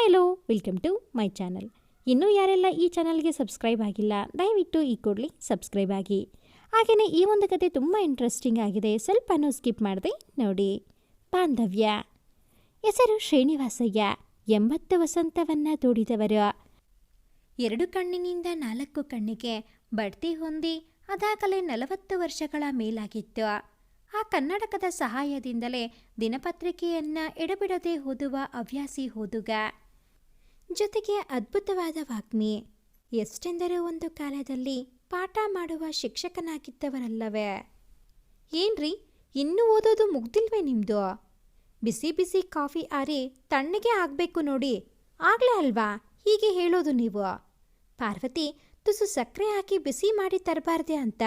Hi hello welcome to my channel ಇನ್ನೂ ಯಾರೆಲ್ಲ ಈ ಚಾನಲ್ಗೆ ಸಬ್ಸ್ಕ್ರೈಬ್ ಆಗಿಲ್ಲ, ದಯವಿಟ್ಟು ಈ ಕೂಡಲಿ ಸಬ್ಸ್ಕ್ರೈಬ್ ಆಗಿ. ಹಾಗೆಯೇ ಈ ಒಂದು ಕತೆ ತುಂಬ ಇಂಟ್ರೆಸ್ಟಿಂಗ್ ಆಗಿದೆ, ಸ್ವಲ್ಪನೂ ಸ್ಕಿಪ್ ಮಾಡಿದೆ ನೋಡಿ. ಬಾಂಧವ್ಯ. ಹೆಸರು ಶ್ರೀನಿವಾಸಯ್ಯ, ಎಂಬತ್ತು ವಸಂತವನ್ನು ತೋಡಿದವರು. ಎರಡು ಕಣ್ಣಿನಿಂದ ನಾಲ್ಕು ಕಣ್ಣಿಗೆ ಬಡ್ತಿ ಹೊಂದಿ ಅದಾಗಲೇ ನಲವತ್ತು ವರ್ಷಗಳ ಮೇಲಾಗಿತ್ತು. ಆ ಕನ್ನಡಕದ ಸಹಾಯದಿಂದಲೇ ದಿನಪತ್ರಿಕೆಯನ್ನ ಎಡಬಿಡದೆ ಓದುವ ಹವ್ಯಾಸಿ ಓದುಗ. ಜೊತೆಗೆ ಅದ್ಭುತವಾದ ವಾಗ್ಮಿ. ಎಷ್ಟೆಂದರೆ ಒಂದು ಕಾಲದಲ್ಲಿ ಪಾಠ ಮಾಡುವ ಶಿಕ್ಷಕನಾಗಿದ್ದವರಲ್ಲವೇ. ಏನ್ರಿ, ಇನ್ನೂ ಓದೋದು ಮುಗ್ದಿಲ್ವೇ ನಿಮ್ಮದು ಬಿಸಿ ಬಿಸಿ ಕಾಫಿ ಆರಿ ತಣ್ಣಗೆ ಆಗಬೇಕು ನೋಡಿ. ಆಗ್ಲೇ ಅಲ್ವಾ? ಹೀಗೆ ಹೇಳೋದು ನೀವು. ಪಾರ್ವತಿ, ತುಸು ಸಕ್ಕರೆ ಹಾಕಿ ಬಿಸಿ ಮಾಡಿ ತರಬಾರ್ದೆ ಅಂತ.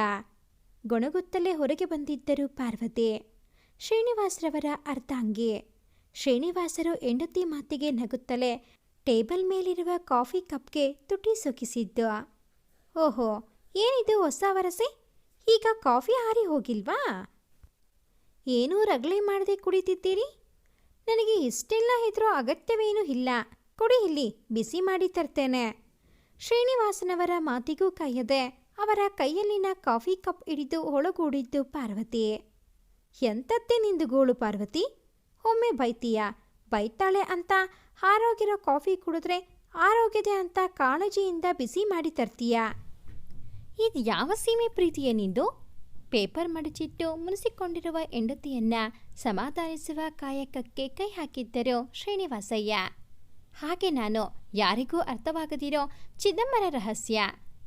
ಗೊಣಗುತ್ತಲೇ ಹೊರಗೆ ಬಂದಿದ್ದರು ಪಾರ್ವತಿ. ಶ್ರೀನಿವಾಸರವರ ಅರ್ಧಾಂಗಿ. ಶ್ರೀನಿವಾಸರು ಹೆಂಡತಿ ಮಾತಿಗೆ ನಗುತ್ತಲೇ ಟೇಬಲ್ ಮೇಲಿರುವ ಕಾಫಿ ಕಪ್ಗೆ ತುಟಿ ಸೊಕಿಸಿದ್ದು. ಓಹೋ, ಏನಿದು ಹೊಸ ವರಸೆ? ಈಗ ಕಾಫಿ ಹಾರಿ ಹೋಗಿಲ್ವಾ? ಏನೂ ರಗಳೆ ಮಾಡದೆ ಕುಡಿತಿದ್ದೀರಿ? ನನಗೆ ಇಷ್ಟೆಲ್ಲ ಇದ್ರೂ ಅಗತ್ಯವೇನೂ ಇಲ್ಲ. ಕೊಡಿ ಇಲ್ಲಿ, ಬಿಸಿ ಮಾಡಿ ತರ್ತೇನೆ. ಶ್ರೀನಿವಾಸನವರ ಮಾತಿಗೂ ಕಾಯದೆ ಅವರ ಕೈಯಲ್ಲಿನ ಕಾಫಿ ಕಪ್ ಹಿಡಿದು ಒಳಗೂಡಿದ್ದು ಪಾರ್ವತಿ ಎಂಥದ್ದೇ ನಿಂದು ಗೋಳು ಪಾರ್ವತಿ? ಒಮ್ಮೆ ಬೈತೀಯ? ಬೈತಾಳೆ ಅಂತ ಆರೋಗ್ಯರೋ ಕಾಫಿ ಕುಡಿದ್ರೆ ಆರೋಗ್ಯದೆ ಅಂತ ಕಾಳಜಿಯಿಂದ ಬಿಸಿ ಮಾಡಿ ತರ್ತೀಯ? ಇದು ಯಾವ ಸೀಮೆ ಪ್ರೀತಿಯ ನಿಂದು? ಪೇಪರ್ ಮಡಚಿಟ್ಟು ಮುನಿಸಿಕೊಂಡಿರುವ ಹೆಂಡತಿಯನ್ನ ಸಮಾಧಾನಿಸುವ ಕಾಯಕಕ್ಕೆ ಕೈ ಹಾಕಿದ್ದರು ಶ್ರೀನಿವಾಸಯ್ಯ. ಹಾಗೆ ನಾನು ಯಾರಿಗೂ ಅರ್ಥವಾಗದಿರೋ ಚಿದಂಬರ ರಹಸ್ಯ.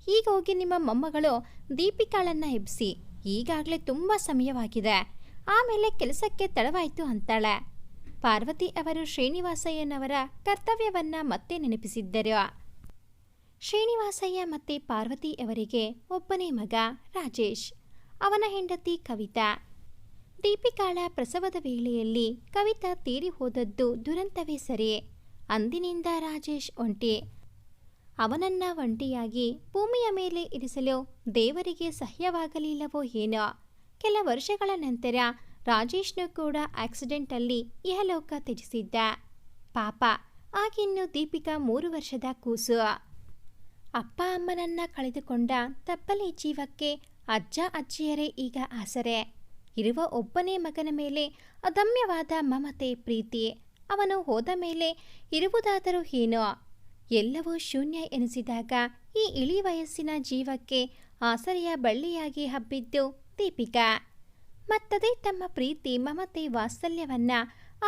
ಈಗ ಹೋಗಿ ನಿಮ್ಮ ಮೊಮ್ಮಗಳು ದೀಪಿಕಾಳನ್ನು ಎಬ್ಬಿಸಿ ಈಗಾಗಲೇ ತುಂಬ ಸಮಯವಾಗಿದೆ. ಆಮೇಲೆ ಕೆಲಸಕ್ಕೆ ತಡವಾಯಿತು ಅಂತಾಳೆ. ಪಾರ್ವತಿ ಅವರು ಶ್ರೀನಿವಾಸಯ್ಯನವರ ಕರ್ತವ್ಯವನ್ನ ಮತ್ತೆ ನೆನಪಿಸಿದ್ದರು. ಶ್ರೀನಿವಾಸಯ್ಯ ಮತ್ತೆ ಪಾರ್ವತಿ ಅವರಿಗೆ ಒಬ್ಬನೇ ಮಗ ರಾಜೇಶ್. ಅವನ ಹೆಂಡತಿ ಕವಿತಾ. ದೀಪಿಕಾಳ ಪ್ರಸವದ ವೇಳೆಯಲ್ಲಿ ಕವಿತಾ ತೀರಿ ಹೋದದ್ದು ದುರಂತವೇ ಸರಿ. ಅಂದಿನಿಂದ ರಾಜೇಶ್ ಒಂಟಿ. ಅವನನ್ನ ಒಂಟಿಯಾಗಿ ಭೂಮಿಯ ಮೇಲೆ ಇರಿಸಲು ದೇವರಿಗೆ ಸಹ್ಯವಾಗಲಿಲ್ಲವೋ ಏನೋ. ಕೆಲ ವರ್ಷಗಳ ನಂತರ ರಾಜೇಶ್ನು ಕೂಡ ಆಕ್ಸಿಡೆಂಟಲ್ಲಿ ಇಹಲೋಕ ತ್ಯಜಿಸಿದ್ದ. ಪಾಪ ಆಗಿನ್ನು ದೀಪಿಕಾ ಮೂರು ವರ್ಷದ ಕೂಸು. ಅಪ್ಪ, ಅಮ್ಮನನ್ನ ಕಳೆದುಕೊಂಡ ತಪ್ಪಲೆ ಜೀವಕ್ಕೆ ಅಜ್ಜ, ಅಜ್ಜಿಯರೇ ಈಗ ಆಸರೆ. ಇರುವ ಒಬ್ಬನೇ ಮಗನ ಮೇಲೆ ಅದಮ್ಯವಾದ ಮಮತೆ, ಪ್ರೀತಿ, ಅವನು ಹೋದ ಮೇಲೆ ಇರುವುದಾದರೂ ಏನೋ. ಎಲ್ಲವೂ ಶೂನ್ಯ ಎನಿಸಿದಾಗ ಈ ಇಳಿ ವಯಸ್ಸಿನ ಜೀವಕ್ಕೆ ಆಸರೆಯ ಬಳ್ಳಿಯಾಗಿ ಹಬ್ಬಿದ್ದು ದೀಪಿಕಾ. ಮತ್ತದೇ ತಮ್ಮ ಪ್ರೀತಿ, ಮಮತೆ, ವಾತ್ಸಲ್ಯವನ್ನ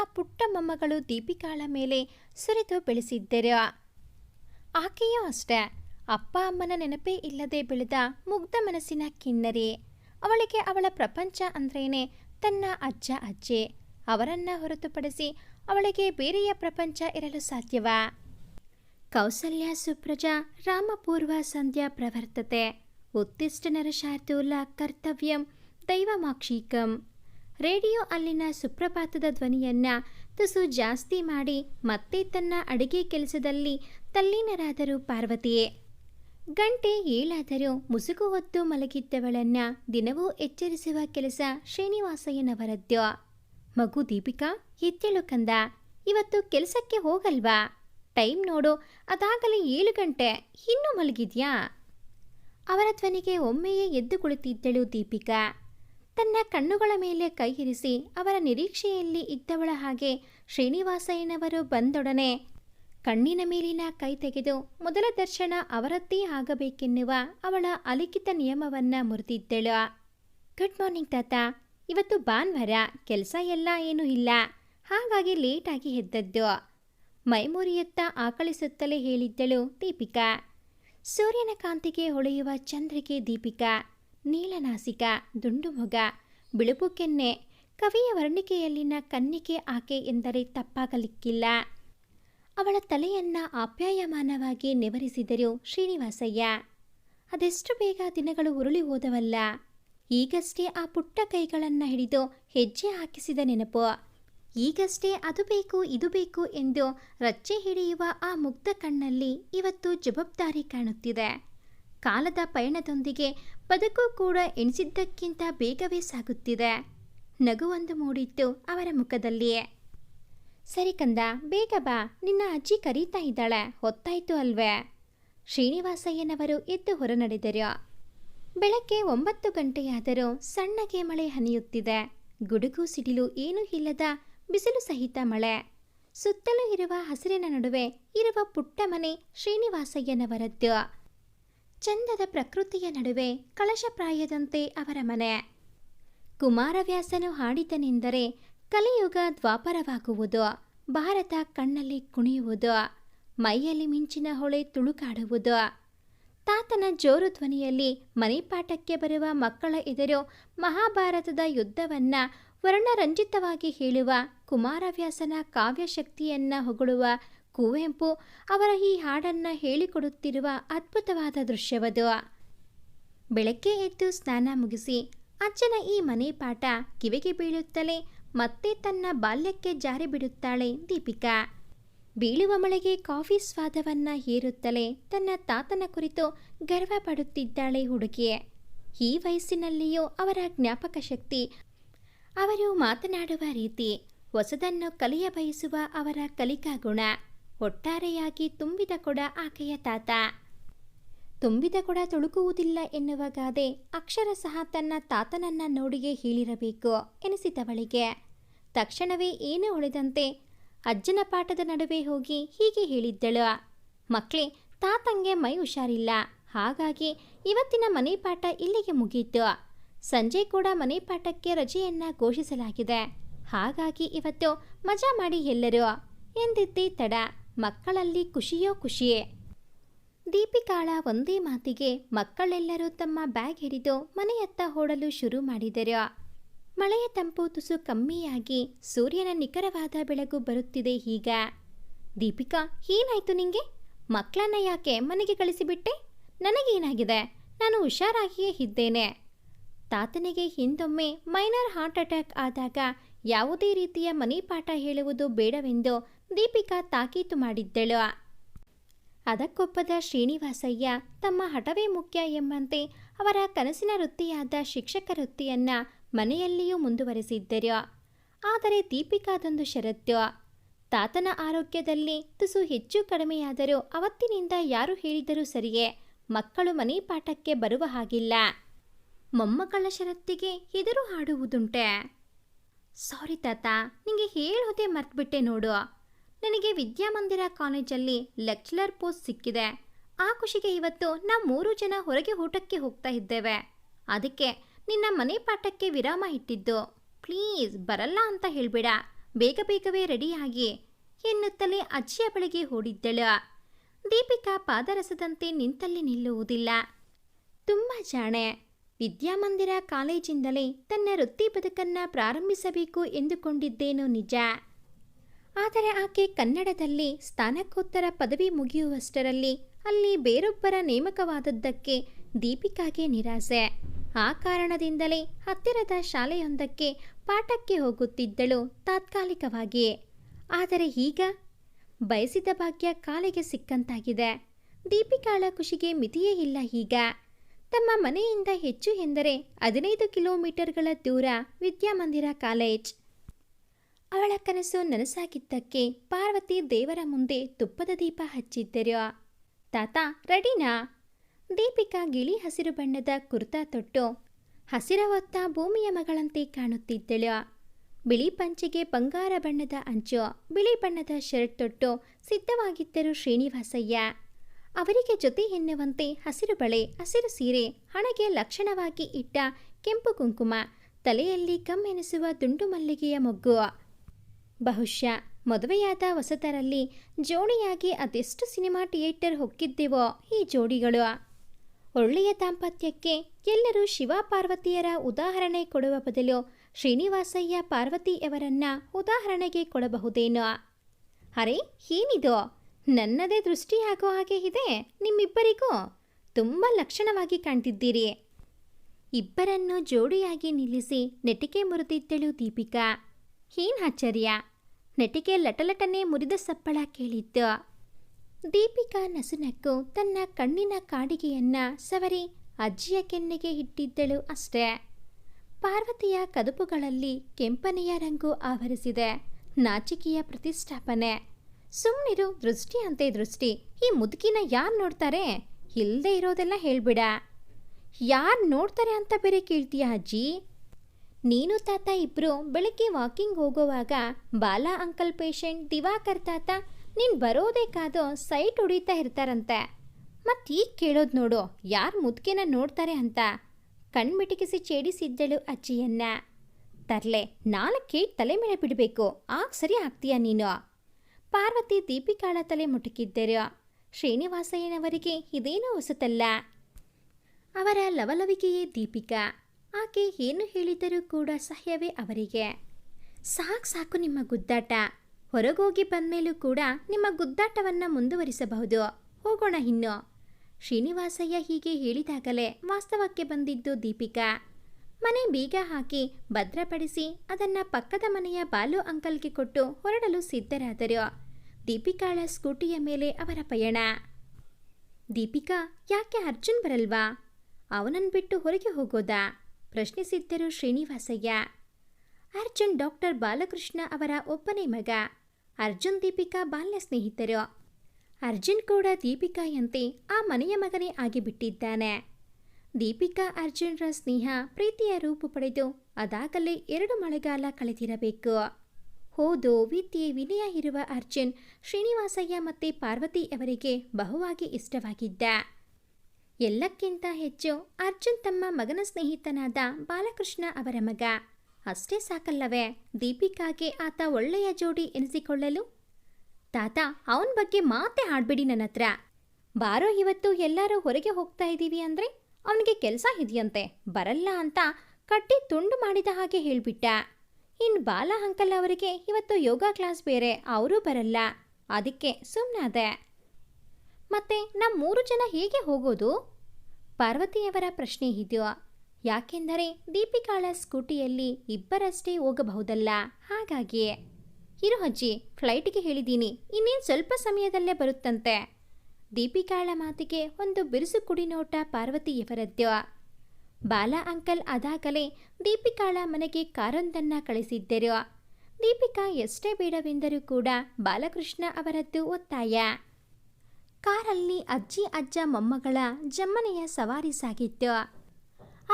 ಆ ಪುಟ್ಟ ಮೊಮ್ಮಗಳು ದೀಪಿಕಾಳ ಮೇಲೆ ಸುರಿದು ಬೆಳೆಸಿದ್ದರು. ಆಕೆಯೂ ಅಷ್ಟೇ, ಅಪ್ಪ ಅಮ್ಮನ ನೆನಪೇ ಇಲ್ಲದೆ ಬೆಳೆದ ಮುಗ್ಧ ಮನಸ್ಸಿನ ಕಿನ್ನರಿ. ಅವಳಿಗೆ ಅವಳ ಪ್ರಪಂಚ ಅಂದ್ರೇನೆ ತನ್ನ ಅಜ್ಜ, ಅಜ್ಜಿ. ಅವರನ್ನ ಹೊರತುಪಡಿಸಿ ಅವಳಿಗೆ ಬೇರೆಯ ಪ್ರಪಂಚ ಇರಲು ಸಾಧ್ಯವಾ? ಕೌಸಲ್ಯ, ಸುಪ್ರಜಾ, ರಾಮಪೂರ್ವ ಸಂಧ್ಯಾ ಪ್ರವರ್ತತೆ. ಉತ್ತಿಷ್ಟ ನರಶಾರ್ದೂಲ ಕರ್ತವ್ಯಂ ದೈವಮಾಕ್ಷಿಕಂ. ರೇಡಿಯೋ ಅಲ್ಲಿನ ಸುಪ್ರಭಾತದ ಧ್ವನಿಯನ್ನ ತುಸು ಜಾಸ್ತಿ ಮಾಡಿ ಮತ್ತೆ ತನ್ನ ಅಡಿಗೆ ಕೆಲಸದಲ್ಲಿ ತಲ್ಲೀನರಾದರು ಪಾರ್ವತಿಯೇ. ಗಂಟೆ ಏಳಾದರೂ ಮುಸುಕು ಹೊತ್ತು ಮಲಗಿದ್ದವಳನ್ನ ದಿನವೂ ಎಚ್ಚರಿಸುವ ಕೆಲಸ ಶ್ರೀನಿವಾಸಯ್ಯನವರದ್ದು ಮಗು ದೀಪಿಕಾ ಎದ್ದೇಳು ಕಂದ, ಇವತ್ತು ಕೆಲಸಕ್ಕೆ ಹೋಗಲ್ವಾ? ಟೈಮ್ ನೋಡು, ಅದಾಗಲೇ ಏಳು ಗಂಟೆ, ಇನ್ನೂ ಮಲಗಿದ್ಯಾ? ಅವರ ಧ್ವನಿಗೆ ಒಮ್ಮೆಯೇ ಎದ್ದು ಕುಳಿತಿದ್ದಳು ದೀಪಿಕಾ. ತನ್ನ ಕಣ್ಣುಗಳ ಮೇಲೆ ಕೈ ಅವರ ನಿರೀಕ್ಷೆಯಲ್ಲಿ ಇದ್ದವಳ ಹಾಗೆ ಶ್ರೀನಿವಾಸಯ್ಯನವರು ಬಂದೊಡನೆ ಕಣ್ಣಿನ ಮೇಲಿನ ಕೈ ತೆಗೆದು ಮೊದಲ ದರ್ಶನ ಅವರದ್ದೇ ಆಗಬೇಕೆನ್ನುವ ಅವಳ ಅಲಿಖಿತ ನಿಯಮವನ್ನ ಮುರಿದಿದ್ದಳು. ಗುಡ್ ಮಾರ್ನಿಂಗ್ ತಾತ. ಇವತ್ತು ಭಾನುವಾರ. ಕೆಲಸ ಎಲ್ಲ ಏನೂ ಇಲ್ಲ. ಹಾಗಾಗಿ ಲೇಟಾಗಿ ಎದ್ದದ್ದು. ಮೈಮೂರಿಯತ್ತ ಆಕಳಿಸುತ್ತಲೇ ಹೇಳಿದ್ದಳು ದೀಪಿಕಾ. ಸೂರ್ಯನ ಕಾಂತಿಗೆ ಹೊಳೆಯುವ ಚಂದ್ರಿಕೆ ದೀಪಿಕಾ. ನೀಲನಾಸಿಕ ದುಂಡು ಮೊಗ ಬಿಳುಪು ಕೆನ್ನೆ ಕವಿಯ ವರ್ಣಿಕೆಯಲ್ಲಿನ ಕನ್ನಿಕೆ ಆಕೆ ಎಂದರೆ ತಪ್ಪಾಗಲಿಕ್ಕಿಲ್ಲ. ಅವಳ ತಲೆಯನ್ನ ಆಪ್ಯಾಯಮಾನವಾಗಿ ನೆವರಿಸಿದರು ಶ್ರೀನಿವಾಸಯ್ಯ. ಅದೆಷ್ಟು ಬೇಗ ದಿನಗಳು ಉರುಳಿ ಹೋದವಲ್ಲ. ಈಗಷ್ಟೇ ಆ ಪುಟ್ಟ ಕೈಗಳನ್ನು ಹಿಡಿದು ಹೆಜ್ಜೆ ಹಾಕಿಸಿದ ನೆನಪು. ಈಗಷ್ಟೇ ಅದು ಬೇಕು, ಇದು ಬೇಕು ಎಂದು ರಚ್ಚೆ ಹಿಡಿಯುವ ಆ ಮುಗ್ಧ ಕಣ್ಣಲ್ಲಿ ಇವತ್ತು ಜವಾಬ್ದಾರಿ ಕಾಣುತ್ತಿದೆ. ಕಾಲದ ಪಯಣದೊಂದಿಗೆ ಬದುಕು ಕೂಡ ಎಣಿಸಿದ್ದಕ್ಕಿಂತ ಬೇಗವೇ ಸಾಗುತ್ತಿದೆ. ನಗುವೊಂದು ಮೂಡಿತ್ತು ಅವರ ಮುಖದಲ್ಲಿಯೇ. ಸರಿ ಕಂದ, ಬೇಗ ಬಾ. ನಿನ್ನ ಅಜ್ಜಿ ಕರೀತಾ ಇದ್ದಾಳೆ. ಹೊತ್ತಾಯ್ತು ಅಲ್ವೇ? ಶ್ರೀನಿವಾಸಯ್ಯನವರು ಎದ್ದು ಹೊರನಡೆದರು. ಬೆಳಗ್ಗೆ ಒಂಬತ್ತು ಗಂಟೆಯಾದರೂ ಸಣ್ಣಗೆ ಮಳೆ ಹನಿಯುತ್ತಿದೆ. ಗುಡುಗು ಸಿಡಿಲು ಏನೂ ಇಲ್ಲದ ಬಿಸಿಲು ಸಹಿತ ಮಳೆ. ಸುತ್ತಲೂ ಇರುವ ಹಸಿರಿನ ನಡುವೆ ಇರುವ ಪುಟ್ಟ ಮನೆ ಶ್ರೀನಿವಾಸಯ್ಯನವರದ್ದು. ಚಂದದ ಪ್ರಕೃತಿಯ ನಡುವೆ ಕಳಶಪ್ರಾಯದಂತೆ ಅವರ ಮನೆ. ಕುಮಾರವ್ಯಾಸನು ಹಾಡಿದನೆಂದರೆ ಕಲಿಯುಗ ದ್ವಾಪರವಾಗುವುದು, ಭಾರತ ಕಣ್ಣಲ್ಲಿ ಕುಣಿಯುವುದು, ಮೈಯಲ್ಲಿ ಮಿಂಚಿನ ಹೊಳೆ ತುಳುಕಾಡುವುದು. ತಾತನ ಜೋರು ಧ್ವನಿಯಲ್ಲಿ ಮನೆಪಾಠಕ್ಕೆ ಬರುವ ಮಕ್ಕಳ ಎದುರು ಮಹಾಭಾರತದ ಯುದ್ಧವನ್ನ ವರ್ಣರಂಜಿತವಾಗಿ ಹೇಳುವ ಕುಮಾರವ್ಯಾಸನ ಕಾವ್ಯಶಕ್ತಿಯನ್ನ ಹೊಗಳುವ ಕುವೆಂಪು ಅವರ ಈ ಹಾಡನ್ನ ಹೇಳಿಕೊಡುತ್ತಿರುವ ಅದ್ಭುತವಾದ ದೃಶ್ಯವದು. ಬೆಳಗ್ಗೆ ಎದ್ದು ಸ್ನಾನ ಮುಗಿಸಿ ಅಜ್ಜನ ಈ ಮನೆ ಪಾಠ ಕಿವಿಗೆ ಬೀಳುತ್ತಲೇ ಮತ್ತೆ ತನ್ನ ಬಾಲ್ಯಕ್ಕೆ ಜಾರಿ ಬಿಡುತ್ತಾಳೆ ದೀಪಿಕಾ. ಬೀಳುವ ಮಳೆಗೆ ಕಾಫಿ ಸ್ವಾದವನ್ನ ಹೀರುತ್ತಲೇ ತನ್ನ ತಾತನ ಕುರಿತು ಗರ್ವ ಪಡುತ್ತಿದ್ದಾಳೆ ಹುಡುಗಿ ಈ ವಯಸ್ಸಿನಲ್ಲಿಯೂ ಅವರ ಜ್ಞಾಪಕ ಶಕ್ತಿ, ಅವರು ಮಾತನಾಡುವ ರೀತಿ, ಹೊಸದನ್ನು ಕಲಿಯ ಬಯಸುವ ಅವರ ಕಲಿಕಾ ಗುಣ. ಒಟ್ಟಾರೆಯಾಗಿ ತುಂಬಿದ ಕೊಡ ಆಕೆಯ ತಾತ. ತುಂಬಿದ ಕೊಡ ತುಳುಕುವುದಿಲ್ಲ ಎನ್ನುವ ಗಾದೆ ಅಕ್ಷರ ಸಹ ತನ್ನ ತಾತನನ್ನ ನೋಡಿಯೇ ಹೇಳಿರಬೇಕು ಎನಿಸಿದವಳಿಗೆ. ತಕ್ಷಣವೇ ಏನು ಉಳಿದಂತೆ ಅಜ್ಜನ ಪಾಠದ ನಡುವೆ ಹೋಗಿ ಹೀಗೆ ಹೇಳಿದ್ದಳು. ಮಕ್ಕಳೇ, ತಾತಂಗೆ ಮೈ ಹುಷಾರಿಲ್ಲ. ಹಾಗಾಗಿ ಇವತ್ತಿನ ಮನೆ ಪಾಠ ಇಲ್ಲಿಗೆ ಮುಗೀತು. ಸಂಜೆ ಕೂಡ ಮನೆ ಪಾಠಕ್ಕೆ ರಜೆಯನ್ನ ಘೋಷಿಸಲಾಗಿದೆ. ಹಾಗಾಗಿ ಇವತ್ತು ಮಜಾ ಮಾಡಿ ಎಲ್ಲರೂ ಎಂದಿದ್ದೇ ತಡ. ಮಕ್ಕಳಲ್ಲಿ ಖುಷಿಯೋ ಖುಷಿಯೇ. ದೀಪಿಕಾಳ ಒಂದೇ ಮಾತಿಗೆ ಮಕ್ಕಳೆಲ್ಲರೂ ತಮ್ಮ ಬ್ಯಾಗ್ ಹಿಡಿದು ಮನೆಯತ್ತ ಓಡಲು ಶುರು ಮಾಡಿದರು. ಮಳೆಯ ತಂಪು ತುಸು ಕಮ್ಮಿಯಾಗಿ ಸೂರ್ಯನ ನಿಖರವಾದ ಬೆಳಕು ಬರುತ್ತಿದೆ ಈಗ. ದೀಪಿಕಾ, ಏನಾಯ್ತು ನಿಂಗೆ? ಮಕ್ಕಳನ್ನ ಯಾಕೆ ಮನೆಗೆ ಕಳಿಸಿಬಿಟ್ಟೆ? ನನಗೇನಾಗಿದೆ? ನಾನು ಹುಷಾರಾಗಿಯೇ ಇದ್ದೇನೆ. ತಾತನಿಗೆ ಹಿಂದೊಮ್ಮೆ ಮೈನರ್ ಹಾರ್ಟ್ ಅಟ್ಯಾಕ್ ಆದಾಗ ಯಾವುದೇ ರೀತಿಯ ಮನೆ ಪಾಠ ಹೇಳುವುದು ಬೇಡವೆಂದು ದೀಪಿಕಾ ತಾಕೀತು ಮಾಡಿದ್ದಳು. ಅದಕ್ಕೊಪ್ಪದ ಶ್ರೀನಿವಾಸಯ್ಯ ತಮ್ಮ ಹಠವೇ ಮುಖ್ಯ ಎಂಬಂತೆ ಅವರ ಕನಸಿನ ವೃತ್ತಿಯಾದ ಶಿಕ್ಷಕ ವೃತ್ತಿಯನ್ನ ಮನೆಯಲ್ಲಿಯೂ ಮುಂದುವರೆಸಿದ್ದರು. ಆದರೆ ದೀಪಿಕಾದೊಂದು ಷರತ್ತು, ತಾತನ ಆರೋಗ್ಯದಲ್ಲಿ ತುಸು ಹೆಚ್ಚು ಕಡಿಮೆಯಾದರೂ ಅವತ್ತಿನಿಂದ ಯಾರು ಹೇಳಿದರೂ ಸರಿಯೇ, ಮಕ್ಕಳು ಮನೆ ಪಾಠಕ್ಕೆ ಬರುವ ಹಾಗಿಲ್ಲ. ಮೊಮ್ಮಕ್ಕಳ ಷರತ್ತಿಗೆ ಹೆದರು ಹಾಡುವುದುಂಟೆ? ಸಾರಿ ತಾತ, ನಿಂಗೆ ಹೇಳೋದೇ ಮರ್ತ್ಬಿಟ್ಟೆ ನೋಡು. ನನಗೆ ವಿದ್ಯಾಮಂದಿರ ಕಾಲೇಜಲ್ಲಿ ಲೆಕ್ಚರರ್ ಪೋಸ್ಟ್ ಸಿಕ್ಕಿದೆ. ಆ ಖುಷಿಗೆ ಇವತ್ತು ನಾವು ಮೂರು ಜನ ಹೊರಗೆ ಊಟಕ್ಕೆ ಹೋಗ್ತಾ ಇದ್ದೇವೆ. ಅದಕ್ಕೆ ನಿನ್ನ ಮನೆ ಪಾಠಕ್ಕೆ ವಿರಾಮ ಇಟ್ಟಿದ್ದು. ಪ್ಲೀಸ್ ಬರಲ್ಲ ಅಂತ ಹೇಳ್ಬೇಡ. ಬೇಗ ಬೇಗವೇ ರೆಡಿಯಾಗಿ. ಎನ್ನುತ್ತಲೇ ಅಜ್ಜಿಯ ಬಳಿಗೆ ಓಡಿದ್ದಳು. ದೀಪಿಕಾ ಪಾದರಸದಂತೆ ನಿಂತಲ್ಲಿ ನಿಲ್ಲುವುದಿಲ್ಲ. ತುಂಬ ಜಾಣೆ. ವಿದ್ಯಾಮಂದಿರ ಕಾಲೇಜಿಂದಲೇ ತನ್ನ ವೃತ್ತಿ ಬದುಕನ್ನು ಪ್ರಾರಂಭಿಸಬೇಕು ಎಂದುಕೊಂಡಿದ್ದೇನು ನಿಜ. ಆದರೆ ಆಕೆ ಕನ್ನಡದಲ್ಲಿ ಸ್ಥಾನಕೋತ್ತರ ಪದವಿ ಮುಗಿಯುವಷ್ಟರಲ್ಲಿ ಅಲ್ಲಿ ಬೇರೊಬ್ಬರ ನೇಮಕವಾದದ್ದಕ್ಕೆ ದೀಪಿಕಾಗೆ ನಿರಾಸೆ. ಆ ಕಾರಣದಿಂದಲೇ ಹತ್ತಿರದ ಶಾಲೆಯೊಂದಕ್ಕೆ ಪಾಠಕ್ಕೆ ಹೋಗುತ್ತಿದ್ದಳು ತಾತ್ಕಾಲಿಕವಾಗಿಯೇ. ಆದರೆ ಈಗ ಬಯಸಿದ ಭಾಗ್ಯ ಕಾಲಿಗೆ ಸಿಕ್ಕಂತಾಗಿದೆ. ದೀಪಿಕಾಳ ಖುಷಿಗೆ ಮಿತಿಯೇ ಇಲ್ಲ ಈಗ. ತಮ್ಮ ಮನೆಯಿಂದ ಹೆಚ್ಚು ಎಂದರೆ ಹದಿನೈದು ಕಿಲೋಮೀಟರ್ಗಳ ದೂರ ವಿದ್ಯಾಮಂದಿರ ಕಾಲೇಜ್. ಅವಳ ಕನಸು ನನಸಾಗಿದ್ದಕ್ಕೆ ಪಾರ್ವತಿ ದೇವರ ಮುಂದೆ ತುಪ್ಪದ ದೀಪ ಹಚ್ಚಿದ್ದರು. ತಾತ, ರೆಡಿನಾ? ದೀಪಿಕಾ ಗಿಳಿ ಹಸಿರು ಬಣ್ಣದ ಕುರ್ತಾ ತೊಟ್ಟು ಹಸಿರ ಹೊತ್ತ ಭೂಮಿಯ ಮಗಳಂತೆ ಕಾಣುತ್ತಿದ್ದಳು. ಬಿಳಿ ಪಂಚೆಗೆ ಬಂಗಾರ ಬಣ್ಣದ ಅಂಚು, ಬಿಳಿ ಬಣ್ಣದ ಶರ್ಟ್ ತೊಟ್ಟು ಸಿದ್ಧವಾಗಿದ್ದರು ಶ್ರೀನಿವಾಸಯ್ಯ. ಅವರಿಗೆ ಜೊತೆ ಎನ್ನುವಂತೆ ಹಸಿರು ಬಳೆ, ಹಸಿರು ಸೀರೆ, ಹಣೆಗೆ ಲಕ್ಷಣವಾಗಿ ಇಟ್ಟ ಕೆಂಪು ಕುಂಕುಮ, ತಲೆಯಲ್ಲಿ ಕಮ್ಮೆನಿಸುವ ದುಂಡು ಮಲ್ಲಿಗೆಯ ಮೊಗ್ಗು. ಬಹುಶಃ ಮದುವೆಯಾದ ಹೊಸತರಲ್ಲಿ ಜೋಡಿಯಾಗಿ ಅದೆಷ್ಟು ಸಿನಿಮಾ ಥಿಯೇಟರ್ ಹೊಕ್ಕಿದ್ದೆವೋ ಈ ಜೋಡಿಗಳು. ಒಳ್ಳೆಯ ದಾಂಪತ್ಯಕ್ಕೆ ಎಲ್ಲರೂ ಶಿವ ಪಾರ್ವತಿಯರ ಉದಾಹರಣೆ ಕೊಡುವ ಬದಲು ಶ್ರೀನಿವಾಸಯ್ಯ ಪಾರ್ವತಿಯವರನ್ನ ಉದಾಹರಣೆಗೆ ಕೊಡಬಹುದೇನೋ. ಅರೆ, ಏನಿದು? ನನ್ನದೇ ದೃಷ್ಟಿಯಾಗೋ ಹಾಗೆ ಇದೆ, ನಿಮ್ಮಿಬ್ಬರಿಗೂ? ತುಂಬ ಲಕ್ಷಣವಾಗಿ ಕಾಣ್ತಿದ್ದೀರಿ. ಇಬ್ಬರನ್ನು ಜೋಡಿಯಾಗಿ ನಿಲ್ಲಿಸಿ ನೆಟಿಕೆ ಮುರಿದಿದ್ದಳು ದೀಪಿಕಾ. ಏನ್ ಆಶ್ಚರ್ಯ ನೆಟಿಗೆ ಲಟಲಟನೆ ಮುರಿದ ಸಪ್ಪಳ ಕೇಳಿದ್ದು. ದೀಪಿಕಾ ನಸುನಕ್ಕು ತನ್ನ ಕಣ್ಣಿನ ಕಾಡಿಗೆಯನ್ನ ಸವರಿ ಅಜ್ಜಿಯ ಕೆನ್ನೆಗೆ ಇಟ್ಟಿದ್ದಳು ಅಷ್ಟೇ. ಪಾರ್ವತಿಯ ಕದುಪುಗಳಲ್ಲಿ ಕೆಂಪನೆಯ ರಂಗು ಆವರಿಸಿದೆ. ನಾಚಿಕೆಯ ಪ್ರತಿಷ್ಠಾಪನೆ. ಸುಮ್ಮನಿರು ದೃಷ್ಟಿ ಅಂತೆ ದೃಷ್ಟಿ. ಈ ಮುದುಕಿನ ಯಾರು ನೋಡ್ತಾರೆ? ಇಲ್ಲದೆ ಇರೋದೆಲ್ಲ ಹೇಳ್ಬಿಡ. ಯಾರು ನೋಡ್ತಾರೆ ಅಂತ ಬೇರೆ ಕೇಳ್ತೀಯ ಅಜ್ಜಿ? ನೀನು ತಾತ ಇಬ್ರು ಬೆಳಗ್ಗೆ ವಾಕಿಂಗ್ ಹೋಗುವಾಗ ಬಾಲ ಅಂಕಲ್ ಪೇಷಂಟ್ ದಿವಾಕರ್ ತಾತ ನೀನು ಬರೋದೇ ಕಾದು ಸೈಟ್ ಹೊಡಿತಾ ಇರ್ತಾರಂತೆ. ಮತ್ತೀಗ ಕೇಳೋದು ನೋಡು, ಯಾರು ಮುದ್ಕೇನ ನೋಡ್ತಾರೆ ಅಂತ. ಕಣ್ಮಿಟಿಕಿಸಿ ಚೇಡಿಸಿದ್ದಳು ಅಜ್ಜಿಯನ್ನ. ತರ್ಲೆ, ನಾಲ್ಕೇ ತಲೆ ಮೇಲೆ ಬಿಡಬೇಕು, ಆಗ ಸರಿ ಆಗ್ತೀಯ ನೀನು? ಪಾರ್ವತಿ ದೀಪಿಕಾಳ ತಲೆ ಮುಟುಕಿದ್ದರು. ಶ್ರೀನಿವಾಸಯ್ಯನವರಿಗೆ ಇದೇನೂ ಹೊಸತಲ್ಲ. ಅವರ ಲವಲವಿಕೆಯೇ ದೀಪಿಕಾ. ಆಕೆ ಏನು ಹೇಳಿದರೂ ಕೂಡ ಸಹ್ಯವೇ ಅವರಿಗೆ. ಸಾಕು ಸಾಕು ನಿಮ್ಮ ಗುದ್ದಾಟ. ಹೊರಗೋಗಿ ಬಂದಮೇಲೂ ಕೂಡ ನಿಮ್ಮ ಗುದ್ದಾಟವನ್ನು ಮುಂದುವರಿಸಬಹುದು. ಹೋಗೋಣ ಇನ್ನು. ಶ್ರೀನಿವಾಸಯ್ಯ ಹೀಗೆ ಹೇಳಿದಾಗಲೇ ವಾಸ್ತವಕ್ಕೆ ಬಂದಿದ್ದು ದೀಪಿಕಾ. ಮನೆ ಬೀಗ ಹಾಕಿ ಭದ್ರಪಡಿಸಿ ಅದನ್ನು ಪಕ್ಕದ ಮನೆಯ ಬಾಲು ಅಂಕಲ್ಗೆ ಕೊಟ್ಟು ಹೊರಡಲು ಸಿದ್ಧರಾದರು. ದೀಪಿಕಾಳ ಸ್ಕೂಟಿಯ ಮೇಲೆ ಅವರ ಪಯಣ. ದೀಪಿಕಾ, ಯಾಕೆ ಅರ್ಜುನ್ ಬರಲ್ವಾ? ಅವನನ್ನು ಬಿಟ್ಟು ಹೊರಗೆ ಹೋಗೋದಾ? ಪ್ರಶ್ನಿಸಿದ್ದರು ಶ್ರೀನಿವಾಸಯ್ಯ. ಅರ್ಜುನ್ ಡಾಕ್ಟರ್ ಬಾಲಕೃಷ್ಣ ಅವರ ಒಬ್ಬನೇ ಮಗ. ಅರ್ಜುನ್ ದೀಪಿಕಾ ಬಾಲ್ಯ ಸ್ನೇಹಿತರು. ಅರ್ಜುನ್ ಕೂಡ ದೀಪಿಕಾಯಂತೆ ಆ ಮನೆಯ ಮಗನೇ ಆಗಿಬಿಟ್ಟಿದ್ದಾನೆ. ದೀಪಿಕಾ ಅರ್ಜುನ್ರ ಸ್ನೇಹ ಪ್ರೀತಿಯ ರೂಪು ಪಡೆದು ಅದಾಗಲೇ ಎರಡು ಮಳೆಗಾಲ ಕಳೆದಿರಬೇಕು. ಹೋದು, ವಿದ್ಯೆ ವಿನಯ ಇರುವ ಅರ್ಜುನ್ ಶ್ರೀನಿವಾಸಯ್ಯ ಮತ್ತು ಪಾರ್ವತಿ ಅವರಿಗೆ ಬಹುವಾಗಿ ಇಷ್ಟವಾಗಿದ್ದ. ಎಲ್ಲಕ್ಕಿಂತ ಹೆಚ್ಚು ಅರ್ಜುನ್ ತಮ್ಮ ಮಗನ ಸ್ನೇಹಿತನಾದ ಬಾಲಕೃಷ್ಣ ಅವರ ಮಗ. ಅಷ್ಟೇ ಸಾಕಲ್ಲವೇ, ದೀಪಿಕಾಗೆ ಆತ ಒಳ್ಳೆಯ ಜೋಡಿ ಎನಿಸಿಕೊಳ್ಳಲು? ತಾತ, ಅವನ ಬಗ್ಗೆ ಮಾತೇ ಆಡ್ಬೇಡಿ ನನ್ನ ಹತ್ರ. ಬಾರೋ ಇವತ್ತು ಎಲ್ಲರೂ ಹೊರಗೆ ಹೋಗ್ತಾ ಇದ್ದೀವಿ ಅಂದ್ರೆ ಅವನಿಗೆ ಕೆಲಸ ಇದೆಯಂತೆ, ಬರಲ್ಲ ಅಂತ ಕಟ್ಟಿ ತುಂಡು ಮಾಡಿದ ಹಾಗೆ ಹೇಳ್ಬಿಟ್ಟ. ಇನ್ ಬಾಲ ಅಂಕಲ್ ಅವರಿಗೆ ಇವತ್ತು ಯೋಗ ಕ್ಲಾಸ್ ಬೇರೆ, ಅವರೂ ಬರಲ್ಲ. ಅದಕ್ಕೆ ಸುಮ್ಮನಾದೆ ಮತ್ತೆ ನಮ್ಮ ಮೂರು ಜನ ಹೇಗೆ ಹೋಗೋದು? ಪಾರ್ವತಿಯವರ ಪ್ರಶ್ನೆ ಇದೆಯೋ ಯಾಕೆಂದರೆ ದೀಪಿಕಾಳ ಸ್ಕೂಟಿಯಲ್ಲಿ ಇಬ್ಬರಷ್ಟೇ ಹೋಗಬಹುದಲ್ಲ ಹಾಗಾಗಿ ಇರು ಅಜ್ಜಿ, ಫ್ಲೈಟಿಗೆ ಹೇಳಿದ್ದೀನಿ, ಇನ್ನೇನು ಸ್ವಲ್ಪ ಸಮಯದಲ್ಲೇ ಬರುತ್ತಂತೆ. ದೀಪಿಕಾಳ ಮಾತಿಗೆ ಒಂದು ಬಿರುಸು ಕುಡಿನೋಟ ಪಾರ್ವತಿಯವರದ್ದು ಬಾಲ ಅಂಕಲ್ ಅದಾಗಲೇ ದೀಪಿಕಾಳ ಮನೆಗೆ ಕಾರೊಂದನ್ನು ಕಳಿಸಿದ್ದರು? ದೀಪಿಕಾ ಎಷ್ಟೇ ಬೇಡವೆಂದರೂ ಕೂಡ ಬಾಲಕೃಷ್ಣ ಅವರದ್ದು ಒತ್ತಾಯ. ಕಾರಲ್ಲಿ ಅಜ್ಜಿ ಅಜ್ಜ ಮೊಮ್ಮಗಳ ಜಮ್ಮನೆಯ ಸವಾರಿ ಸಾಗಿತ್ತು.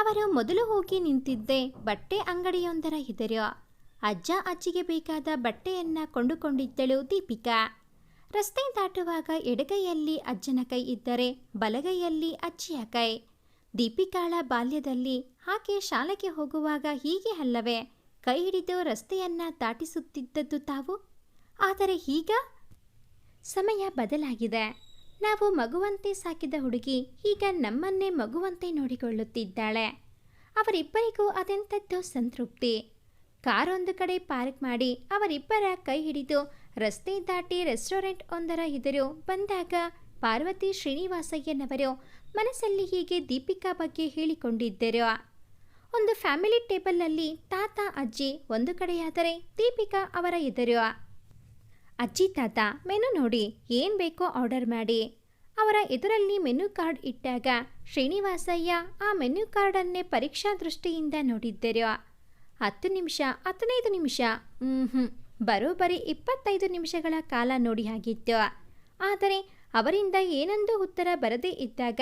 ಅವರು ಮೊದಲು ಹೋಗಿ ನಿಂತಿದ್ದೆ ಬಟ್ಟೆ ಅಂಗಡಿಯೊಂದರ ಎದುರು ಅಜ್ಜ ಅಜ್ಜಿಗೆ ಬೇಕಾದ ಬಟ್ಟೆಯನ್ನ ಕೊಂಡುಕೊಂಡಿದ್ದಳು ದೀಪಿಕಾ. ರಸ್ತೆ ದಾಟುವಾಗ ಎಡಗೈಯಲ್ಲಿ ಅಜ್ಜನ ಕೈ ಇದ್ದರೆ ಬಲಗೈಯಲ್ಲಿ ಅಜ್ಜಿಯ ಕೈ. ದೀಪಿಕಾಳ ಬಾಲ್ಯದಲ್ಲಿ ಆಕೆ ಶಾಲೆಗೆ ಹೋಗುವಾಗ ಹೀಗೆ ಅಲ್ಲವೇ, ಕೈ ಹಿಡಿದು ರಸ್ತೆಯನ್ನ ದಾಟಿಸುತ್ತಿದ್ದದ್ದು ತಾವು? ಆದರೆ ಈಗ ಸಮಯ ಬದಲಾಗಿದೆ. ನಾವು ಮಗುವಂತೆ ಸಾಕಿದ ಹುಡುಗಿ ಈಗ ನಮ್ಮನ್ನೇ ಮಗುವಂತೆ ನೋಡಿಕೊಳ್ಳುತ್ತಿದ್ದಾಳೆ. ಅವರಿಬ್ಬರಿಗೂ ಅದೆಂಥದ್ದು ಸಂತೃಪ್ತಿ? ಕಾರೊಂದು ಕಡೆ ಪಾರ್ಕ್ ಮಾಡಿ ಅವರಿಬ್ಬರ ಕೈ ಹಿಡಿದು ರಸ್ತೆ ದಾಟಿ ರೆಸ್ಟೋರೆಂಟ್ ಒಂದರ ಎದುರು ಬಂದಾಗ ಪಾರ್ವತಿ ಶ್ರೀನಿವಾಸಯ್ಯನವರು ಮನಸ್ಸಲ್ಲಿ ಹೀಗೆ ದೀಪಿಕಾ ಬಗ್ಗೆ ಹೇಳಿಕೊಂಡಿದ್ದರು. ಒಂದು ಫ್ಯಾಮಿಲಿ ಟೇಬಲ್ನಲ್ಲಿ ತಾತ, ಅಜ್ಜಿ ಒಂದು ಕಡೆಯಾದರೆ ದೀಪಿಕಾ ಅವರ ಎದುರು. ಅಜ್ಜಿ ತಾತ, ಮೆನು ನೋಡಿ, ಏನು ಬೇಕೋ ಆರ್ಡರ್ ಮಾಡಿ. ಅವರ ಎದುರಲ್ಲಿ ಮೆನು ಕಾರ್ಡ್ ಇಟ್ಟಾಗ ಶ್ರೀನಿವಾಸಯ್ಯ ಆ ಮೆನು ಕಾರ್ಡನ್ನೇ ಪರೀಕ್ಷಾ ದೃಷ್ಟಿಯಿಂದ ನೋಡಿದ್ದರು. ಹತ್ತು ನಿಮಿಷ, ಹದಿನೈದು ನಿಮಿಷ ಹ್ಞೂ ಬರೋಬ್ಬರಿ ಇಪ್ಪತ್ತೈದು ನಿಮಿಷಗಳ ಕಾಲ ನೋಡಿ ಆಗಿತ್ತು ಆದರೆ ಅವರಿಂದ ಏನೊಂದು ಉತ್ತರ ಬರದೇ ಇದ್ದಾಗ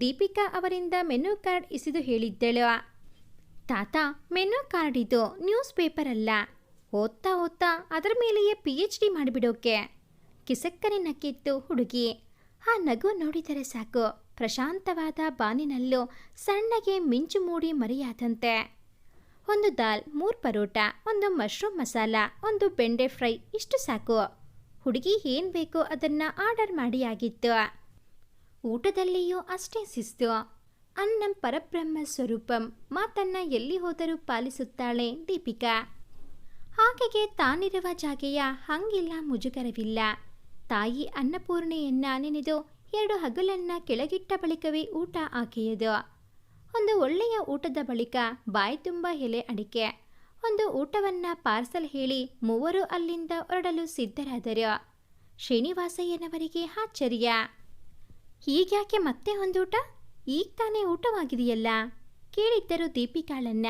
ದೀಪಿಕಾ ಅವರಿಂದ ಮೆನು ಕಾರ್ಡ್ ಇಸಿದು ಹೇಳಿದ್ದಳು. ತಾತ, ಮೆನು ಕಾರ್ಡ್ ಇದು ನ್ಯೂಸ್ ಪೇಪರ್ ಅಲ್ಲ. ಓದ್ತಾ ಓದ್ತಾ ಅದರ ಮೇಲೆಯೇ ಪಿ ಎಚ್ ಡಿ ಮಾಡಿಬಿಡೋಕೆ. ಕಿಸಕ್ಕನೆ ನಕ್ಕಿತ್ತು ಹುಡುಗಿ. ಆ ನಗು ನೋಡಿದರೆ ಸಾಕು. ಪ್ರಶಾಂತವಾದ ಬಾನಿನಲ್ಲೂ ಸಣ್ಣಗೆ ಮಿಂಚು ಮೂಡಿ ಮರಿಯಾದಂತೆ. ಒಂದು ದಾಲ್, ಮೂರು ಪರೋಟ, ಒಂದು ಮಶ್ರೂಮ್ ಮಸಾಲ, ಒಂದು ಬೆಂಡೆ ಫ್ರೈ, ಇಷ್ಟು ಸಾಕು. ಹುಡುಗಿ ಏನು ಬೇಕೋ ಅದನ್ನು ಆರ್ಡರ್ ಮಾಡಿ ಆಗಿತ್ತು. ಊಟದಲ್ಲಿಯೂ ಅಷ್ಟೇ ಶಿಸ್ತು. ಅನ್ನಂ ಪರಬ್ರಹ್ಮ ಸ್ವರೂಪಂ, ಮಾತನ್ನ ಎಲ್ಲಿ ಹೋದರೂ ಪಾಲಿಸುತ್ತಾಳೆ ದೀಪಿಕಾ. ಆಕೆಗೆ ತಾನಿರುವ ಜಾಗೆಯ ಹಂಗಿಲ್ಲ ಮುಜುಗರವಿಲ್ಲ. ತಾಯಿ ಅನ್ನಪೂರ್ಣೆಯನ್ನ ನೆನೆದು ಎರಡು ಹಗಲನ್ನ ಕೆಳಗಿಟ್ಟ ಬಳಿಕವೇ ಊಟ ಆಕೆಯದು. ಒಂದು ಒಳ್ಳೆಯ ಊಟದ ಬಳಿಕ ಬಾಯಿ ತುಂಬ ಎಲೆ ಅಡಿಕೆ. ಒಂದು ಊಟವನ್ನ ಪಾರ್ಸಲ್ ಹೇಳಿ ಮೂವರು ಅಲ್ಲಿಂದ ಹೊರಡಲು ಸಿದ್ಧರಾದರು. ಶ್ರೀನಿವಾಸಯ್ಯನವರಿಗೆ ಆಶ್ಚರ್ಯ. ಹೀಗ್ಯಾಕೆ ಮತ್ತೆ ಒಂದೂಟ? ಈಗ ತಾನೇ ಊಟವಾಗಿದೆಯಲ್ಲ? ಕೇಳಿದ್ದರು ದೀಪಿಕಾಳನ್ನ.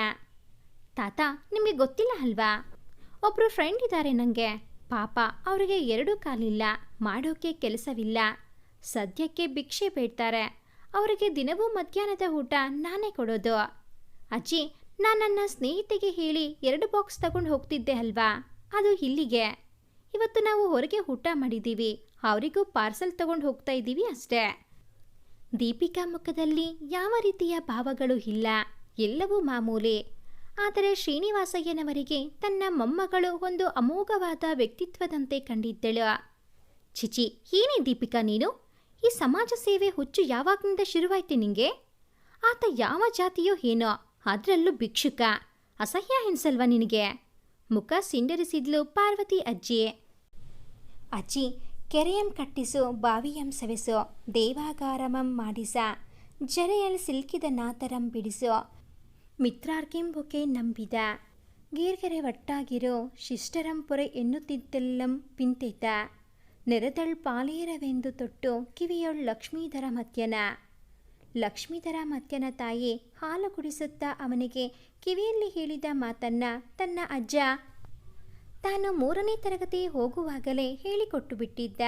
ತಾತ, ನಿಮಗೆ ಗೊತ್ತಿಲ್ಲ ಅಲ್ವಾ? ಒಬ್ಬರು ಫ್ರೆಂಡ್ ಇದ್ದಾರೆ ನನಗೆ ಪಾಪ, ಅವರಿಗೆ ಎರಡು ಕಾಲಿಲ್ಲ ಮಾಡೋಕ್ಕೆ ಕೆಲಸವಿಲ್ಲ. ಸದ್ಯಕ್ಕೆ ಭಿಕ್ಷೆ ಬೇಡ್ತಾರೆ. ಅವರಿಗೆ ದಿನವೂ ಮಧ್ಯಾಹ್ನದ ಊಟ ನಾನೇ ಕೊಡೋದು. ಅಜ್ಜಿ, ನಾನು ನನ್ನ ಸ್ನೇಹಿತೆಗೆ ಹೇಳಿ ಎರಡು ಬಾಕ್ಸ್ ತಗೊಂಡು ಹೋಗ್ತಿದ್ದೆ ಅಲ್ವಾ? ಅದು ಇಲ್ಲಿಗೆ. ಇವತ್ತು ನಾವು ಹೊರಗೆ ಊಟ ಮಾಡಿದ್ದೀವಿ ಅವರಿಗೂ ಪಾರ್ಸಲ್ ತಗೊಂಡು ಹೋಗ್ತಾ ಇದ್ದೀವಿ ಅಷ್ಟೇ. ದೀಪಿಕಾ ಮುಖದಲ್ಲಿ ಯಾವ ರೀತಿಯ ಭಾವಗಳು ಇಲ್ಲ. ಎಲ್ಲವೂ ಮಾಮೂಲಿ. ಆದರೆ ಶ್ರೀನಿವಾಸಯ್ಯನವರಿಗೆ ತನ್ನ ಮೊಮ್ಮಗಳು ಒಂದು ಅಮೋಘವಾದ ವ್ಯಕ್ತಿತ್ವದಂತೆ ಕಂಡಿದ್ದಳು. ಚಿಚಿ, ಏನೇ ದೀಪಿಕಾ ನೀನು? ಈ ಸಮಾಜ ಸೇವೆ ಹುಚ್ಚು ಯಾವಾಗಿನಿಂದ ಶುರುವಾಯ್ತು ನಿಂಗೆ? ಆತ ಯಾವ ಜಾತಿಯೋ ಏನೋ ಅದರಲ್ಲೂ ಭಿಕ್ಷುಕ. ಅಸಹ್ಯ ಹೆಣ್ಸಲ್ವಾ ನಿನಗೆ? ಮುಖ ಸಿಂಡರಿಸಿದ್ಲು ಪಾರ್ವತಿ ಅಜ್ಜಿ. ಅಜ್ಜಿ, ಕೆರೆಯಂ ಕಟ್ಟಿಸು, ಬಾವಿಯಂ ಸವೆಸು, ದೇವಾಗಾರಮಂ ಮಾಡಿಸ, ಜರೆಯಲ್ಲಿ ಸಿಲ್ಕಿದ ನಾತರಂ ಬಿಡಿಸು ಮಿತ್ರಾರ್ಕೆಂಬುಕೆ ನಂಬಿದ. ಗೀರ್ಗೆರೆ ಒಟ್ಟಾಗಿರೋ ಶಿಷ್ಟರಂಪೊರೆ ಎನ್ನುತ್ತಿದ್ದೆಲ್ಲಂ ಪಿಂತೆತ. ನೆರೆದಳ್ ಪಾಲೇರವೆಂದು ತೊಟ್ಟು ಕಿವಿಯೊಳ್ ಲಕ್ಷ್ಮೀಧರ ಮತ್ಯನ. ಲಕ್ಷ್ಮೀಧರ ಮತ್ಯನ ತಾಯಿ ಹಾಲು ಕುಡಿಸುತ್ತಾ ಅವನಿಗೆ ಕಿವಿಯಲ್ಲಿ ಹೇಳಿದ ಮಾತನ್ನ ತನ್ನ ಅಜ್ಜ ತಾನು ಮೂರನೇ ತರಗತಿ ಹೋಗುವಾಗಲೇ ಹೇಳಿಕೊಟ್ಟು ಬಿಟ್ಟಿದ್ದ.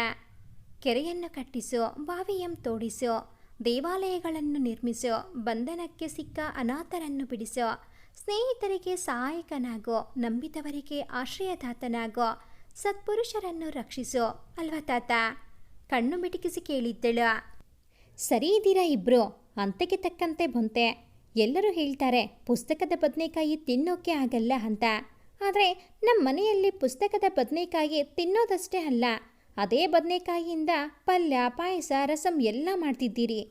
ಕೆರೆಯನ್ನು ಕಟ್ಟಿಸು, ಬಾವಿಯಂ ತೋಡಿಸು ದೇವಾಲಯಗಳನ್ನು ನಿರ್ಮಿಸೋ, ಬಂಧನಕ್ಕೆ ಸಿಕ್ಕ ಅನಾಥರನ್ನು ಬಿಡಿಸೋ, ಸ್ನೇಹಿತರಿಗೆ ಸಹಾಯಕನಾಗೋ, ನಂಬಿದವರಿಗೆ ಆಶ್ರಯದಾತನಾಗೋ, ಸತ್ಪುರುಷರನ್ನು ರಕ್ಷಿಸೋ. ಅಲ್ವಾ ತಾತ ಕಣ್ಣು ಮಿಟುಕಿಸಿ ಕೇಳಿದ್ದಳು. ಸರಿ ಇದ್ದೀರಾ ಇಬ್ರು ಅಂತಕ್ಕೆ ತಕ್ಕಂತೆ ಬಂತೆ. ಎಲ್ಲರೂ ಹೇಳ್ತಾರೆ, ಪುಸ್ತಕದ ಬದನೆಕಾಯಿ ತಿನ್ನೋಕೆ ಆಗಲ್ಲ ಅಂತ. ಆದರೆ ನಮ್ಮ ಮನೆಯಲ್ಲಿ ಪುಸ್ತಕದ ಬದನೆಕಾಯಿ ತಿನ್ನೋದಷ್ಟೇ ಅಲ್ಲ. ಅದೇ ಬದನೆಕಾಯಿಯಿಂದ ಪಲ್ಯ, ಪಾಯಸ, ರಸಂ ಎಲ್ಲ ಮಾಡ್ತಿದ್ದೀರಿ.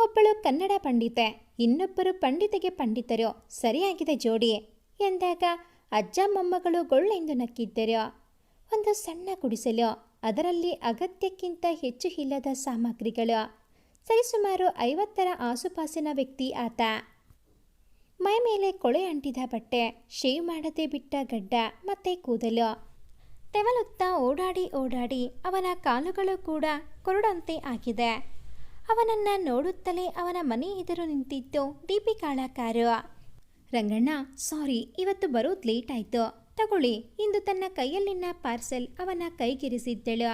ಒಬ್ಬಳು ಕನ್ನಡ ಪಂಡಿತೆ. ಇನ್ನೊಬ್ಬರು ಪಂಡಿತೆಗೆ ಪಂಡಿತರು. ಸರಿಯಾಗಿದೆ ಜೋಡಿ. ಎಂದಾಗ ಅಜ್ಜ ಮೊಮ್ಮಗಳು ಗೊಳ್ಳೆಂದು ನಕ್ಕಿದ್ದರು. ಒಂದು ಸಣ್ಣ ಗುಡಿಸಲು ಅದರಲ್ಲಿ ಅಗತ್ಯಕ್ಕಿಂತ ಹೆಚ್ಚು ಇಲ್ಲದ ಸಾಮಗ್ರಿಗಳು. ಸರಿಸುಮಾರು ಐವತ್ತರ ಆಸುಪಾಸಿನ ವ್ಯಕ್ತಿ ಆತ. ಮೈ ಮೇಲೆ ಕೊಳೆ ಅಂಟಿದ ಬಟ್ಟೆ, ಶೇವ್ ಮಾಡದೆ ಬಿಟ್ಟ ಗಡ್ಡ ಮತ್ತೆ ಕೂದಲು. ತೆವಲುತ್ತಾ ಓಡಾಡಿ ಓಡಾಡಿ ಅವನ ಕಾಲುಗಳು ಕೂಡ ಕೊರಡಂತೆ ಆಗಿದೆ. ಅವನನ್ನ ನೋಡುತ್ತಲೇ ಅವನ ಮನೆ ಎದುರು ನಿಂತಿದ್ದು ದೀಪಿಕಾಳ ಕಾರು ರಂಗಣ್ಣ ಸಾರಿ ಇವತ್ತು ಬರೋದು ಲೇಟ್ ಆಯಿತು. ತಗೊಳ್ಳಿ, ಇಂದು ತನ್ನ ಕೈಯಲ್ಲಿನ ಪಾರ್ಸೆಲ್ ಅವನ ಕೈಗಿರಿಸಿದ್ದಳು.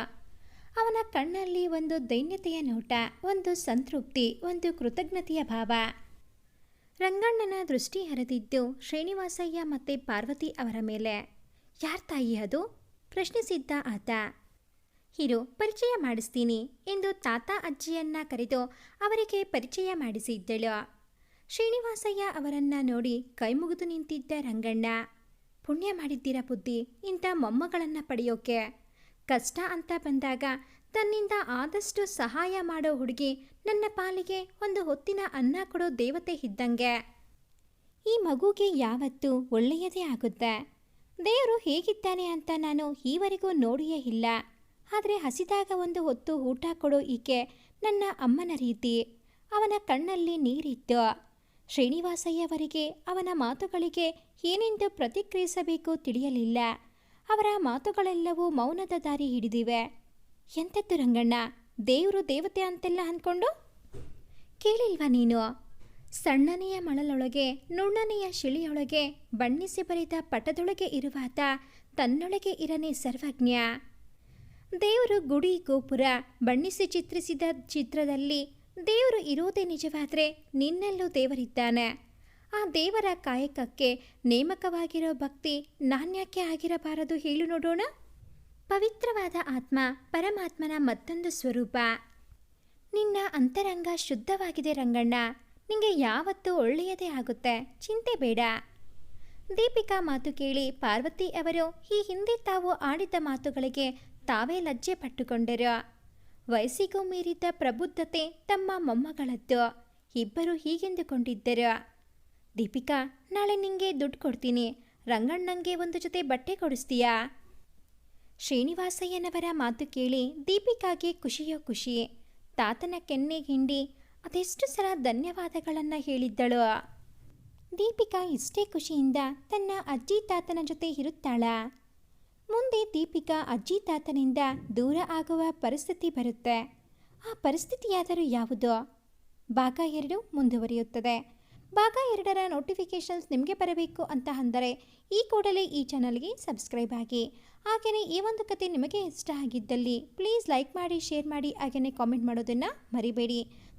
ಅವನ ಕಣ್ಣಲ್ಲಿ ಒಂದು ದೈನ್ಯತೆಯ ನೋಟ, ಒಂದು ಸಂತೃಪ್ತಿ, ಒಂದು ಕೃತಜ್ಞತೆಯ ಭಾವ. ರಂಗಣ್ಣನ ದೃಷ್ಟಿ ಹರಿದಿದ್ದು ಶ್ರೀನಿವಾಸಯ್ಯ ಮತ್ತು ಪಾರ್ವತಿ ಅವರ ಮೇಲೆ. ಯಾರ್ ತಾಯಿ ಅದು? ಪ್ರಶ್ನಿಸಿದ್ದ ಆತ. ಹಿರು ಪರಿಚಯ ಮಾಡಿಸ್ತೀನಿ ಎಂದು ತಾತ ಅಜ್ಜಿಯನ್ನ ಕರೆದು ಅವರಿಗೆ ಪರಿಚಯ ಮಾಡಿಸಿದ್ದಳು. ಶ್ರೀನಿವಾಸಯ್ಯ ಅವರನ್ನ ನೋಡಿ ಕೈಮುಗಿದು ನಿಂತಿದ್ದ ರಂಗಣ್ಣ. ಪುಣ್ಯ ಮಾಡಿದ್ದೀರ ಬುದ್ಧಿ, ಇಂಥ ಮೊಮ್ಮಗಳನ್ನು ಪಡೆಯೋಕೆ? ಕಷ್ಟ ಅಂತ ಬಂದಾಗ ತನ್ನಿಂದ ಆದಷ್ಟು ಸಹಾಯ ಮಾಡೋ ಹುಡುಗಿ ನನ್ನ ಪಾಲಿಗೆ ಒಂದು ಹೊತ್ತಿನ ಅನ್ನ ಕೊಡೋ ದೇವತೆ ಇದ್ದಂಗೆ. ಈ ಮಗುಗೆ ಯಾವತ್ತೂ ಒಳ್ಳೆಯದೇ ಆಗುತ್ತೆ. ದೇವರು ಹೇಗಿದ್ದಾನೆ ಅಂತ ನಾನು ಈವರೆಗೂ ನೋಡಿಯೇ ಇಲ್ಲ. ಆದರೆ ಹಸಿದಾಗ ಒಂದು ಹೊತ್ತು ಊಟ ಕೊಡೋ ಈಕೆ ನನ್ನ ಅಮ್ಮನ ರೀತಿ. ಅವನ ಕಣ್ಣಲ್ಲಿ ನೀರಿತ್ತು. ಶ್ರೀನಿವಾಸಯ್ಯವರಿಗೆ, ಅವನ ಮಾತುಗಳಿಗೆ ಏನೆಂದು ಪ್ರತಿಕ್ರಿಯಿಸಬೇಕು ತಿಳಿಯಲಿಲ್ಲ. ಅವರ ಮಾತುಗಳೆಲ್ಲವೂ ಮೌನದ ದಾರಿ ಹಿಡಿದಿವೆ. ಎಂಥದ್ದು ರಂಗಣ್ಣ, ದೇವರು ದೇವತೆ ಅಂತೆಲ್ಲ ಅಂದ್ಕೊಂಡು? ಕೇಳಿಲ್ವಾ ನೀನು? ಸಣ್ಣನೆಯ ಮಳಲೊಳಗೆ, ನುಣ್ಣನೆಯ ಶಿಳಿಯೊಳಗೆ, ಬಣ್ಣಿಸಿ ಬರಿದ ಪಟದೊಳಗೆ ಇರುವಾತ ತನ್ನೊಳಗೆ ಇರನೆ ಸರ್ವಜ್ಞ. ದೇವರು ಗುಡಿ ಗೋಪುರ, ಬಣ್ಣಿಸಿ ಚಿತ್ರಿಸಿದ ಚಿತ್ರದಲ್ಲಿ ದೇವರು ಇರೋದೇ ನಿಜವಾದರೆ ನಿನ್ನಲ್ಲೂ ದೇವರಿದ್ದಾನೆ. ಆ ದೇವರ ಕಾಯಕಕ್ಕೆ ನೇಮಕವಾಗಿರೋ ಭಕ್ತಿ ನಾನ್ಯಾಕೆ ಆಗಿರಬಾರದು ಹೇಳು ನೋಡೋಣ. ಪವಿತ್ರವಾದ ಆತ್ಮ ಪರಮಾತ್ಮನ ಮತ್ತೊಂದು ಸ್ವರೂಪ. ನಿನ್ನ ಅಂತರಂಗ ಶುದ್ಧವಾಗಿದೆ ರಂಗಣ್ಣ. ನಿಂಗೆ ಯಾವತ್ತೂ ಒಳ್ಳೆಯದೇ ಆಗುತ್ತೆ. ಚಿಂತೆ ಬೇಡ. ದೀಪಿಕಾ ಮಾತು ಕೇಳಿ ಪಾರ್ವತಿ ಅವರು ಈ ಹಿಂದೆ ತಾವು ಆಡಿದ ಮಾತುಗಳಿಗೆ ತಾವೇ ಲಜ್ಜೆ ಪಟ್ಟುಕೊಂಡರು. ವಯಸ್ಸಿಗೂ ಮೀರಿದ ಪ್ರಬುದ್ಧತೆ ತಮ್ಮ ಮೊಮ್ಮಗಳದ್ದು. ಇಬ್ಬರು ಹೀಗೆಂದುಕೊಂಡಿದ್ದರು. ದೀಪಿಕಾ, ನಾಳೆ ನಿಂಗೆ ದುಡ್ಡು ಕೊಡ್ತೀನಿ. ರಂಗಣ್ಣಂಗೆ ಒಂದು ಜೊತೆ ಬಟ್ಟೆ ಕೊಡಿಸ್ತೀಯಾ? ಶ್ರೀನಿವಾಸಯ್ಯನವರ ಮಾತು ಕೇಳಿ ದೀಪಿಕಾಗೆ ಖುಷಿಯೋ ಖುಷಿ. ತಾತನ ಕೆನ್ನೆ ಹಿಂಡಿ ಅದೆಷ್ಟು ಸಲ ಧನ್ಯವಾದಗಳನ್ನು ಹೇಳಿದ್ದಳು. ದೀಪಿಕಾ ಇಷ್ಟೇ ಖುಷಿಯಿಂದ ತನ್ನ ಅಜ್ಜಿ ತಾತನ ಜೊತೆ ಇರುತ್ತಾಳ. ಮುಂದೆ ದೀಪಿಕಾ ಅಜ್ಜಿ ತಾತನಿಂದ ದೂರ ಆಗುವ ಪರಿಸ್ಥಿತಿ ಬರುತ್ತೆ. ಆ ಪರಿಸ್ಥಿತಿಯಾದರೂ ಯಾವುದು? ಭಾಗ ಎರಡು ಮುಂದುವರಿಯುತ್ತದೆ. ಭಾಗ ಎರಡರ ನೋಟಿಫಿಕೇಷನ್ಸ್ ನಿಮಗೆ ಬರಬೇಕು ಅಂತ ಅಂದರೆ ಈ ಕೂಡಲೇ ಈ ಚಾನಲ್ಗೆ ಸಬ್ಸ್ಕ್ರೈಬ್ ಆಗಿ. ಹಾಗೆಯೇ ಈ ಒಂದು ಕತೆ ನಿಮಗೆ ಇಷ್ಟ ಆಗಿದ್ದಲ್ಲಿ ಪ್ಲೀಸ್ ಲೈಕ್ ಮಾಡಿ ಶೇರ್ ಮಾಡಿ, ಹಾಗೆಯೇ ಕಾಮೆಂಟ್ ಮಾಡೋದನ್ನು ಮರಿಬೇಡಿ.